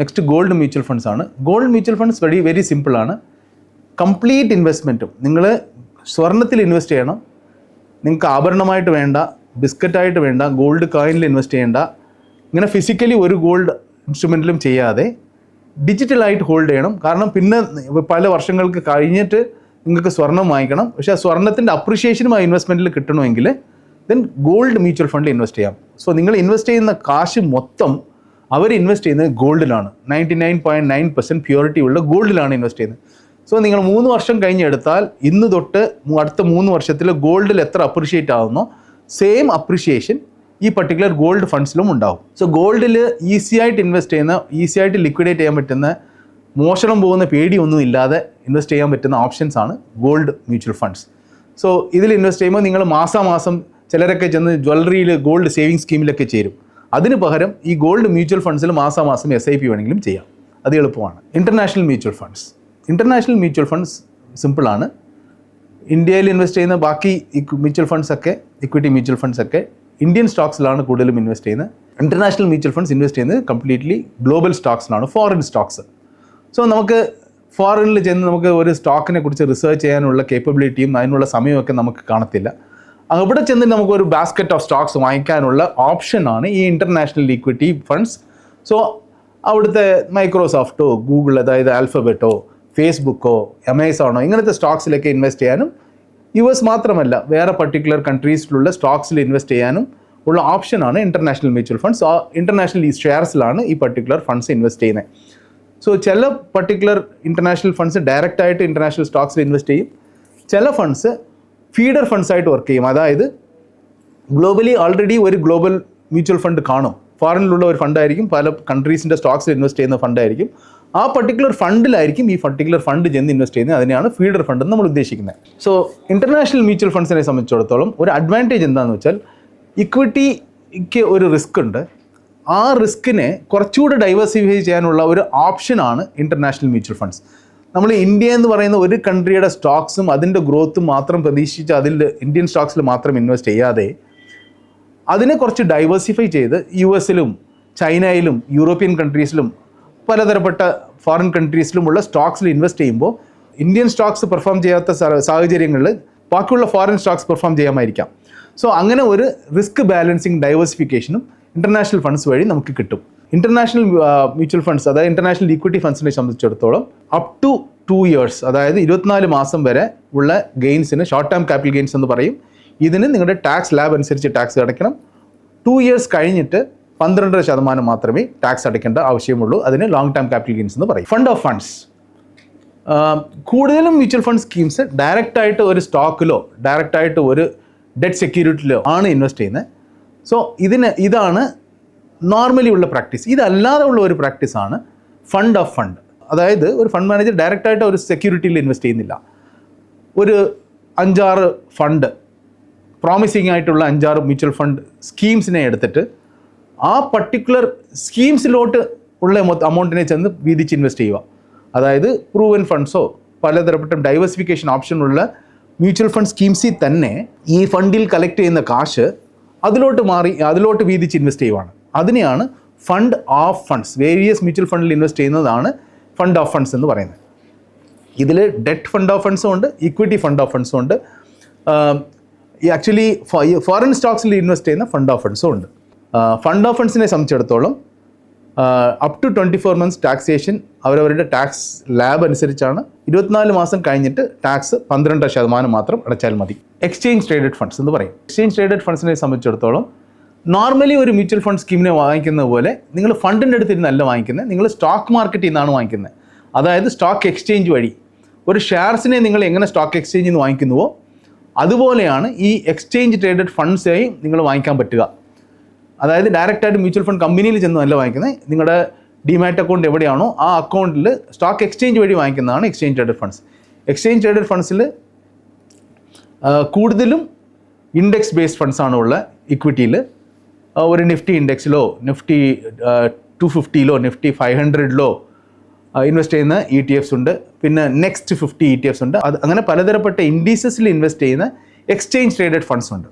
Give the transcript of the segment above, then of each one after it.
Next gold mutual funds ആണ്. Gold mutual funds very very simple ആണ്. Complete ഇൻവെസ്റ്റ്മെന്റും നിങ്ങൾ സ്വർണത്തിൽ ഇൻവെസ്റ്റ് ചെയ്യണം. നിങ്ങൾക്ക് ആഭരണമായിട്ട് വേണ്ട ബിസ്ക്കറ്റായിട്ട് വേണ്ട ഗോൾഡ് കോയിനിൽ ഇൻവെസ്റ്റ് ചെയ്യേണ്ട. ഇങ്ങനെ ഫിസിക്കലി ഒരു ഗോൾഡ് ഇൻസ്ട്രുമെന്റിലും ചെയ്യാതെ ഡിജിറ്റലായിട്ട് ഹോൾഡ് ചെയ്യണം. കാരണം പിന്നെ പല വർഷങ്ങൾക്ക് കഴിഞ്ഞിട്ട് നിങ്ങൾക്ക് സ്വർണം വാങ്ങിക്കണം. പക്ഷേ ആ സ്വർണത്തിന്റെ അപ്രിഷിയേഷനും ആ ഇൻവെസ്റ്റ്മെന്റിൽ കിട്ടണമെങ്കിൽ ദെൻ ഗോൾഡ് മ്യൂച്വൽ ഫണ്ടിൽ ഇൻവെസ്റ്റ് ചെയ്യാം. സോ നിങ്ങൾ ഇൻവെസ്റ്റ് ചെയ്യുന്ന കാശ് മൊത്തം അവർ ഇൻവെസ്റ്റ് ചെയ്യുന്നത് ഗോൾഡിലാണ്. Ninety nine point nine percent purity ഉള്ള ഗോൾഡിലാണ് ഇൻവെസ്റ്റ് ചെയ്യുന്നത്. സോ നിങ്ങൾ മൂന്ന് വർഷം കഴിഞ്ഞെടുത്താൽ ഇന്ന് തൊട്ട് അടുത്ത മൂന്ന് വർഷത്തിൽ ഗോൾഡിൽ എത്ര അപ്രിഷിയേറ്റ് ആവുന്നോ സെയിം അപ്രിഷിയേഷൻ ഈ പർട്ടിക്കുലർ ഗോൾഡ് ഫണ്ട്സിലും ഉണ്ടാവും. സോ ഗോൾഡിൽ ഈസി ആയിട്ട് ഇൻവെസ്റ്റ് ചെയ്യുന്ന ഈസി ആയിട്ട് ലിക്വിഡേറ്റ് ചെയ്യാൻ പറ്റുന്ന മോഷണം പോകുന്ന പേടിയൊന്നും ഇല്ലാതെ ഇൻവെസ്റ്റ് ചെയ്യാൻ പറ്റുന്ന ഓപ്ഷൻസ് ആണ് ഗോൾഡ് മ്യൂച്വൽ ഫണ്ട്സ് സോ ഇതിൽ ഇൻവെസ്റ്റ് ചെയ്യുമ്പോൾ നിങ്ങൾ മാസാമാസം ചിലരൊക്കെ ചെന്ന് ജ്വല്ലറിയിൽ ഗോൾഡ് സേവിങ് സ്കീമിലൊക്കെ ചേരും. അതിന് പകരം ഈ ഗോൾഡ് മ്യൂച്വൽ ഫണ്ട്സിൽ മാസാമാസം എസ് ഐ പി വേണമെങ്കിലും ചെയ്യാം. അത് എളുപ്പമാണ്. International mutual funds international mutual funds സിമ്പിളാണ് ഇന്ത്യയിൽ ഇൻവെസ്റ്റ് ചെയ്യുന്ന ബാക്കി മ്യൂച്വൽ ഫണ്ട്സ് ഒക്കെ ഇക്വിറ്റി മ്യൂച്വൽ ഫണ്ട്സ് ഒക്കെ ഇന്ത്യൻ സ്റ്റോക്സിലാണ് കൂടുതലും ഇൻവെസ്റ്റ് ചെയ്യുന്നത്. ഇന്റർനാഷണൽ മ്യൂച്വൽ ഫണ്ട്സ് ഇൻവെസ്റ്റ് ചെയ്യുന്നത് കംപ്ലീറ്റ്ലി ഗ്ലോബൽ സ്റ്റോക്സിലാണ് ഫോറിൻ സ്റ്റോക്സ് സോ നമുക്ക് ഫോറിനിൽ ചെന്ന് നമുക്ക് ഒരു സ്റ്റോക്കിനെ കുറിച്ച് റിസർച്ച് ചെയ്യാനുള്ള കേപ്പബിലിറ്റിയും അതിനുള്ള സമയമൊക്കെ നമുക്ക് കാണത്തില്ല. അവിടെ ചെന്ന് നമുക്ക് ഒരു ബാസ്ക്കറ്റ് ഓഫ് സ്റ്റോക്സ് വാങ്ങിക്കാനുള്ള ഓപ്ഷനാണ് ഈ ഇന്റർനാഷണൽ ഇക്വിറ്റി ഫണ്ട്സ് സോ അവിടുത്തെ മൈക്രോസോഫ്റ്റോ ഗൂഗിൾ അതായത് ആൽഫബെറ്റോ ഫേസ്ബുക്കോ അമേസോണോ ഇങ്ങനത്തെ സ്റ്റോക്സിലൊക്കെ ഇൻവെസ്റ്റ് ചെയ്യാനും യു എസ് മാത്രമല്ല വേറെ പർട്ടിക്കുലർ കൺട്രീസിലുള്ള സ്റ്റോക്സിൽ ഇൻവെസ്റ്റ് ചെയ്യാനും ഉള്ള ഓപ്ഷനാണ് ഇന്റർനാഷണൽ മ്യൂച്വൽ ഫണ്ട്സ് ഇന്റർനാഷണൽ ഈ ഷെയർസിലാണ് ഈ പർട്ടിക്കുലർ ഫണ്ട്സ് ഇൻവെസ്റ്റ് ചെയ്യുന്നത്. സോ ചില പർട്ടിക്കുലർ ഇന്റർനാഷണൽ ഫണ്ട്സ് ഡയറക്റ്റായിട്ട് ഇന്റർനാഷണൽ സ്റ്റോക്സിൽ ഇൻവെസ്റ്റ് ചെയ്യും. ചില ഫണ്ട്സ് ഫീഡർ ഫണ്ട്സ് ആയിട്ട് വർക്ക് ചെയ്യും. അതായത് ഗ്ലോബലി ഓൾറെഡി ഒരു ഗ്ലോബൽ മ്യൂച്വൽ ഫണ്ട് കാണും. ഫോറിനിലുള്ള ഒരു ഫണ്ടായിരിക്കും പല കൺട്രീസിന്റെ സ്റ്റോക്സിൽ ഇൻവെസ്റ്റ് ചെയ്യുന്ന ഫണ്ടായിരിക്കും ആ പർട്ടിക്കുലർ ഫണ്ടിലായിരിക്കും ഈ പർട്ടിക്കുലർ ഫണ്ട് ചെന്ന് ഇൻവെസ്റ്റ് ചെയ്യുന്നത്. അതിനെയാണ് ഫീഡർ ഫണ്ട് എന്ന് നമ്മൾ ഉദ്ദേശിക്കുന്നത്. സോ ഇന്റർനാഷണൽ മ്യൂച്വൽ ഫണ്ട്സിനെ സംബന്ധിച്ചിടത്തോളം ഒരു അഡ്വാന്റേജ് എന്താണെന്ന് വെച്ചാൽ ഇക്വിറ്റിക്ക് ഒരു റിസ്ക് ഉണ്ട്. ആ റിസ്കിനെ കുറച്ചുകൂടെ ഡൈവേഴ്സിഫൈ ചെയ്യാനുള്ള ഒരു ഓപ്ഷനാണ് ഇന്റർനാഷണൽ മ്യൂച്വൽ ഫണ്ട്സ് നമ്മൾ ഇന്ത്യ എന്ന് പറയുന്ന ഒരു കൺട്രിയുടെ സ്റ്റോക്സും അതിന്റെ ഗ്രോത്തും മാത്രം പ്രതീക്ഷിച്ച് അതിൽ ഇന്ത്യൻ സ്റ്റോക്സിൽ മാത്രം ഇൻവെസ്റ്റ് ചെയ്യാതെ അതിനെ കുറച്ച് ഡൈവേഴ്സിഫൈ ചെയ്ത് യു എസിലും ചൈനയിലും യൂറോപ്യൻ കൺട്രീസിലും പലതരപ്പെട്ട ഫോറിൻ കൺട്രീസിലുമുള്ള സ്റ്റോക്സിൽ ഇൻവെസ്റ്റ് ചെയ്യുമ്പോൾ ഇന്ത്യൻ സ്റ്റോക്സ് പെർഫോം ചെയ്യാത്ത സാഹചര്യങ്ങളിൽ ബാക്കിയുള്ള ഫോറിൻ സ്റ്റോക്സ് പെർഫോം ചെയ്യാമായിരിക്കാം. സോ അങ്ങനെ ഒരു റിസ്ക് ബാലൻസിങ് ഡൈവേഴ്സിഫിക്കേഷനും ഇന്റർനാഷണൽ ഫണ്ട്സ് വഴി നമുക്ക് കിട്ടും. ഇന്റർനാഷണൽ മ്യൂച്വൽ ഫണ്ട്സ് അതായത് ഇന്റർനാഷണൽ ഇക്വിറ്റി ഫണ്ട്സിനെ സംബന്ധിച്ചിടത്തോളം അപ് ടു ടു ഇയേഴ്സ് അതായത് ഇരുപത്തിനാല് മാസം വരെ ഉള്ള ഗെയിൻസിന് ഷോർട്ട് ടേം ക്യാപിറ്റൽ ഗെയിൻസ് എന്ന് പറയും. ഇതിന് നിങ്ങളുടെ ടാക്സ് ലാബ് അനുസരിച്ച് ടാക്സ് അടയ്ക്കണം. ടു ഇയേഴ്സ് കഴിഞ്ഞിട്ട് പന്ത്രണ്ടര ശതമാനം മാത്രമേ ടാക്സ് അടയ്ക്കേണ്ട ആവശ്യമുള്ളൂ. അതിന് ലോങ് ടേം ക്യാപിറ്റൽ ഗെയിൻസ് എന്ന് പറയും. ഫണ്ട് ഓഫ് ഫണ്ട്സ് കൂടുതലും മ്യൂച്വൽ ഫണ്ട് സ്കീംസ് ഡയറക്റ്റ് ആയിട്ട് ഒരു സ്റ്റോക്കിലോ ഡയറക്റ്റായിട്ട് ഒരു ഡെറ്റ് സെക്യൂരിറ്റിയിലോ ആണ് ഇൻവെസ്റ്റ് ചെയ്യുന്നത്. സോ ഇതിന് ഇതാണ് നോർമലി ഉള്ള പ്രാക്ടീസ് ഇതല്ലാതെ ഉള്ള ഒരു പ്രാക്ടീസാണ് ഫണ്ട് ഓഫ് ഫണ്ട് അതായത് ഒരു ഫണ്ട് മാനേജർ ഡയറക്റ്റായിട്ട് ഒരു സെക്യൂരിറ്റിയിൽ ഇൻവെസ്റ്റ് ചെയ്യുന്നില്ല. ഒരു അഞ്ചാറ് ഫണ്ട് പ്രോമിസിങ് ആയിട്ടുള്ള അഞ്ചാറ് മ്യൂച്വൽ ഫണ്ട് സ്കീംസിനെ എടുത്തിട്ട് ആ പർട്ടിക്കുലർ സ്കീംസിലോട്ട് ഉള്ള അമൗണ്ടിനെ ചെന്ന് വീതിച്ച് ഇൻവെസ്റ്റ് ചെയ്യുക. അതായത് പ്രൂവൻ ഫണ്ട്സോ പലതരപ്പെട്ട ഡൈവേഴ്സിഫിക്കേഷൻ ഓപ്ഷനുള്ള മ്യൂച്വൽ ഫണ്ട് സ്കീംസിൽ തന്നെ ഈ ഫണ്ടിൽ കളക്ട് ചെയ്യുന്ന കാശ് അതിലോട്ട് മാറി അതിലോട്ട് വീതിച്ച് ഇൻവെസ്റ്റ് ചെയ്യുവാണ്. അതിനെയാണ് fund of funds various mutual ഫണ്ടിൽ ഇൻവെസ്റ്റ് ചെയ്യുന്നതാണ് ഫണ്ട് ഓഫ് ഫണ്ട്സ് എന്ന് പറയുന്നത്. ഇതിൽ ഡെറ്റ് ഫണ്ട് ഓഫ് ഫണ്ട്സും ഉണ്ട് ഇക്വിറ്റി ഫണ്ട് ഓഫ് ഫണ്ട്സും ഉണ്ട്. ആക്ച്വലി ഫോറിൻ സ്റ്റോക്സിൽ ഇൻവെസ്റ്റ് ചെയ്യുന്ന ഫണ്ട് ഓഫ് ഫണ്ട്സും ഉണ്ട്. ഫണ്ട് ഓഫ് ഫണ്ട്സിനെ സംബന്ധിച്ചിടത്തോളം up to twenty four months taxation അവരവരുടെ ടാക്സ് ലാബ് അനുസരിച്ചാണ് ഇരുപത്തിനാല് മാസം കഴിഞ്ഞിട്ട് ടാക്സ് പന്ത്രണ്ട് ശതമാനം മാത്രം അടച്ചാൽ മതി. എക്സ്ചേഞ്ച് ട്രേഡഡ് ഫണ്ട്സ് എന്ന് പറയും. എക്സ്ചേഞ്ച് ട്രേഡഡ് ഫണ്ട്സിനെ സംബന്ധിച്ചിടത്തോളം നോർമലി ഒരു മ്യൂച്വൽ ഫണ്ട് സ്കീമിനെ വാങ്ങിക്കുന്ന പോലെ നിങ്ങൾ ഫണ്ടിന്റെ അടുത്തിരുന്നല്ല വാങ്ങിക്കുന്നത്. നിങ്ങൾ സ്റ്റോക്ക് മാർക്കറ്റിൽ നിന്നാണ് വാങ്ങിക്കുന്നത്. അതായത് സ്റ്റോക്ക് എക്സ്ചേഞ്ച് വഴി. ഒരു ഷെയർസിനെ നിങ്ങൾ എങ്ങനെ സ്റ്റോക്ക് എക്സ്ചേഞ്ചിൽ നിന്ന് വാങ്ങിക്കുന്നുവോ അതുപോലെയാണ് ഈ എക്സ്ചേഞ്ച് ട്രേഡഡ് ഫണ്ട്സായി നിങ്ങൾ വാങ്ങിക്കാൻ പറ്റുക. അതായത് ഡയറക്റ്റായിട്ട് മ്യൂച്വൽ ഫണ്ട് കമ്പനിയിൽ ചെന്നല്ല വാങ്ങിക്കുന്നത്. നിങ്ങളുടെ ഡിമാറ്റ് അക്കൗണ്ട് എവിടെയാണോ ആ അക്കൗണ്ടിൽ സ്റ്റോക്ക് എക്സ്ചേഞ്ച് വഴി വാങ്ങിക്കുന്നതാണ് exchange traded funds exchange traded ഫണ്ട്സിൽ കൂടുതലും ഇൻഡെക്സ് ബേസ്ഡ് ഫണ്ട്സാണ് ഉള്ള ഇക്വിറ്റിയിൽ ഒരു നിഫ്റ്റി ഇൻഡെക്സിലോ നിഫ്റ്റി ടു ഫിഫ്റ്റിയിലോ നിഫ്റ്റി ഫൈവ് ഹൺഡ്രഡിലോ ഇൻവെസ്റ്റ് ചെയ്യുന്ന ഇ ടി എഫ്സ് ഉണ്ട്. പിന്നെ next fifty E T Fs ഉണ്ട്. അത് അങ്ങനെ പലതരപ്പെട്ട ഇൻഡീസസിൽ ഇൻവെസ്റ്റ് ചെയ്യുന്ന എക്സ്ചേഞ്ച് ട്രേഡഡ് ഫണ്ട്സ് ഉണ്ട്.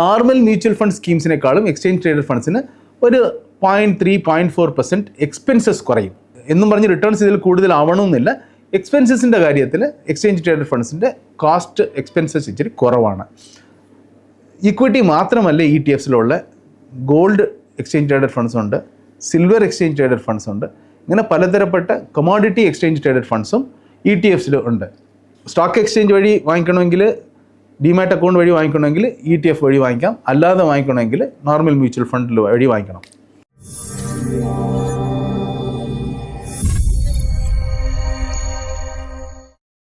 നോർമൽ മ്യൂച്വൽ ഫണ്ട് സ്കീംസിനേക്കാളും എക്സ്ചേഞ്ച് ട്രേഡഡ് ഫണ്ട്സിന് ഒരു point three point four percent expenses കുറയും. എന്നും പറഞ്ഞ് റിട്ടേൺസ് ഇതിൽ കൂടുതലാവണമെന്നില്ല. എക്സ്പെൻസസിന്റെ കാര്യത്തിൽ എക്സ്ചേഞ്ച് ട്രേഡഡ് ഫണ്ട്സിന്റെ കോസ്റ്റ് എക്സ്പെൻസസ് ഇച്ചിരി കുറവാണ്. ഇക്വിറ്റി മാത്രമല്ല ഇ ടി എഫ്സിലുള്ള ഗോൾഡ് എക്സ്ചേഞ്ച് ട്രേഡഡ് ഫണ്ട്സ് ഉണ്ട് സിൽവർ എക്സ്ചേഞ്ച് ട്രേഡഡ് ഫണ്ട്സ് ഉണ്ട് ഇങ്ങനെ പലതരപ്പെട്ട കൊമോഡിറ്റി എക്സ്ചേഞ്ച് ട്രേഡഡ് ഫണ്ട്സും ഇ ടി എഫ്സിൽ ഉണ്ട്. സ്റ്റോക്ക് എക്സ്ചേഞ്ച് വഴി വാങ്ങിക്കണമെങ്കിൽ ഡിമാറ്റ് അക്കൗണ്ട് വഴി വാങ്ങിക്കണമെങ്കിൽ ഇ ടി എഫ് വഴി വാങ്ങിക്കാം. അല്ലാതെ വാങ്ങിക്കണമെങ്കിൽ നോർമൽ മ്യൂച്വൽ ഫണ്ടിൽ വഴി വാങ്ങിക്കണം.